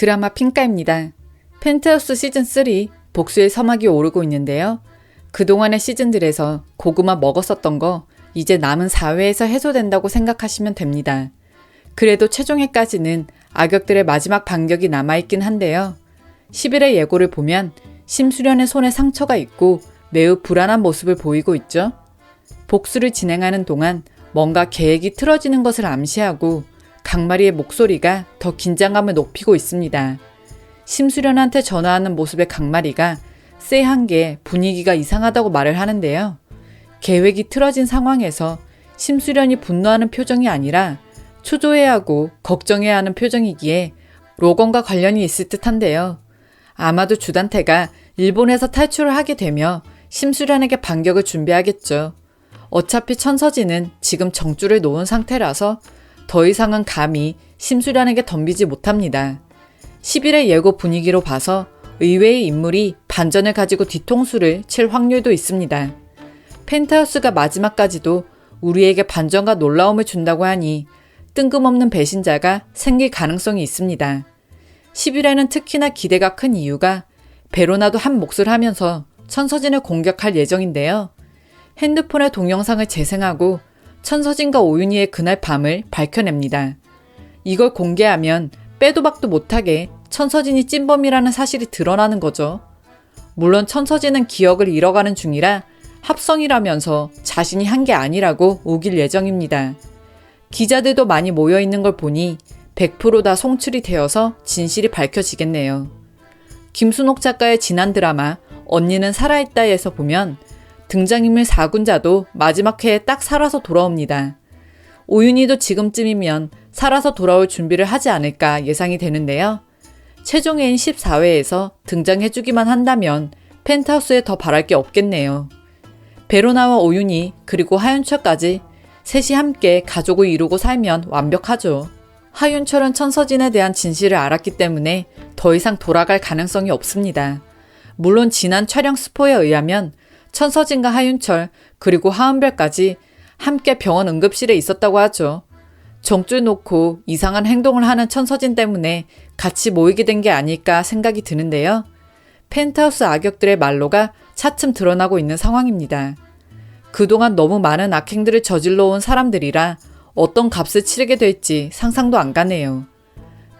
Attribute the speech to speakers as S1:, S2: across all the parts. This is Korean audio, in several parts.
S1: 드라마 핑가입니다. 펜트하우스 시즌3 복수의 서막이 오르고 있는데요. 그동안의 시즌들에서 고구마 먹었었던 거 이제 남은 4회에서 해소된다고 생각하시면 됩니다. 그래도 최종회까지는 악역들의 마지막 반격이 남아있긴 한데요. 10일의 예고를 보면 심수련의 손에 상처가 있고 매우 불안한 모습을 보이고 있죠. 복수를 진행하는 동안 뭔가 계획이 틀어지는 것을 암시하고 강마리의 목소리가 더 긴장감을 높이고 있습니다. 심수련한테 전화하는 모습의 강마리가 쎄한 게 분위기가 이상하다고 말을 하는데요. 계획이 틀어진 상황에서 심수련이 분노하는 표정이 아니라 초조해하고 걱정해야 하는 표정이기에 로건과 관련이 있을 듯한데요. 아마도 주단태가 일본에서 탈출을 하게 되며 심수련에게 반격을 준비하겠죠. 어차피 천서진은 지금 정주를 놓은 상태라서 더 이상은 감히 심수련에게 덤비지 못합니다. 10일의 예고 분위기로 봐서 의외의 인물이 반전을 가지고 뒤통수를 칠 확률도 있습니다. 펜트하우스가 마지막까지도 우리에게 반전과 놀라움을 준다고 하니 뜬금없는 배신자가 생길 가능성이 있습니다. 10일에는 특히나 기대가 큰 이유가 베로나도 한 몫을 하면서 천서진을 공격할 예정인데요. 핸드폰의 동영상을 재생하고 천서진과 오윤희의 그날 밤을 밝혀냅니다. 이걸 공개하면 빼도 박도 못하게 천서진이 찐범이라는 사실이 드러나는 거죠. 물론 천서진은 기억을 잃어가는 중이라 합성이라면서 자신이 한 게 아니라고 우길 예정입니다. 기자들도 많이 모여 있는 걸 보니 100%다 송출이 되어서 진실이 밝혀지겠네요. 김순옥 작가의 지난 드라마 언니는 살아있다에서 보면 등장인물 4군자도 마지막 회에 딱 살아서 돌아옵니다. 오윤희도 지금쯤이면 살아서 돌아올 준비를 하지 않을까 예상이 되는데요. 최종회인 14회에서 등장해주기만 한다면 펜트하우스에 더 바랄 게 없겠네요. 베로나와 오윤희 그리고 하윤철까지 셋이 함께 가족을 이루고 살면 완벽하죠. 하윤철은 천서진에 대한 진실을 알았기 때문에 더 이상 돌아갈 가능성이 없습니다. 물론 지난 촬영 스포에 의하면 천서진과 하윤철 그리고 하은별까지 함께 병원 응급실에 있었다고 하죠. 정줄 놓고 이상한 행동을 하는 천서진 때문에 같이 모이게 된 게 아닐까 생각이 드는데요. 펜트하우스 악역들의 말로가 차츰 드러나고 있는 상황입니다. 그동안 너무 많은 악행들을 저질러 온 사람들이라 어떤 값을 치르게 될지 상상도 안 가네요.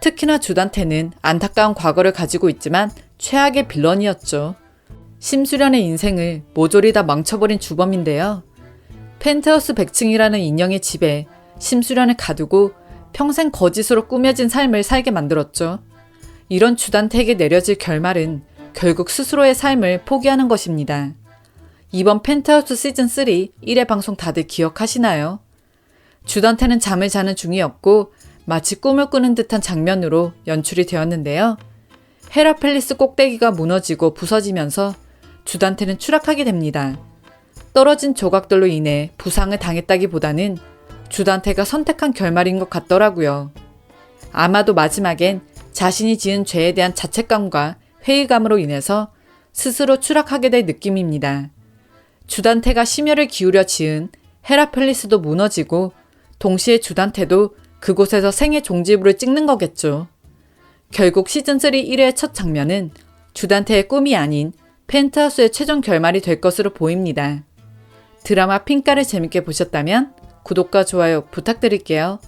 S1: 특히나 주단태는 안타까운 과거를 가지고 있지만 최악의 빌런이었죠. 심수련의 인생을 모조리 다 망쳐버린 주범인데요. 펜트하우스 100층이라는 인형의 집에 심수련을 가두고 평생 거짓으로 꾸며진 삶을 살게 만들었죠. 이런 주단태에게 내려질 결말은 결국 스스로의 삶을 포기하는 것입니다. 이번 펜트하우스 시즌3 1회 방송 다들 기억하시나요? 주단태는 잠을 자는 중이었고 마치 꿈을 꾸는 듯한 장면으로 연출이 되었는데요. 헤라펠리스 꼭대기가 무너지고 부서지면서 주단태는 추락하게 됩니다. 떨어진 조각들로 인해 부상을 당했다기보다는 주단태가 선택한 결말인 것 같더라고요. 아마도 마지막엔 자신이 지은 죄에 대한 자책감과 회의감으로 인해서 스스로 추락하게 될 느낌입니다. 주단태가 심혈을 기울여 지은 헤라펠리스도 무너지고 동시에 주단태도 그곳에서 생애 종지부를 찍는 거겠죠. 결국 시즌3 1회 첫 장면은 주단태의 꿈이 아닌 펜트하우스의 최종 결말이 될 것으로 보입니다. 드라마 핑가를 재밌게 보셨다면 구독과 좋아요 부탁드릴게요.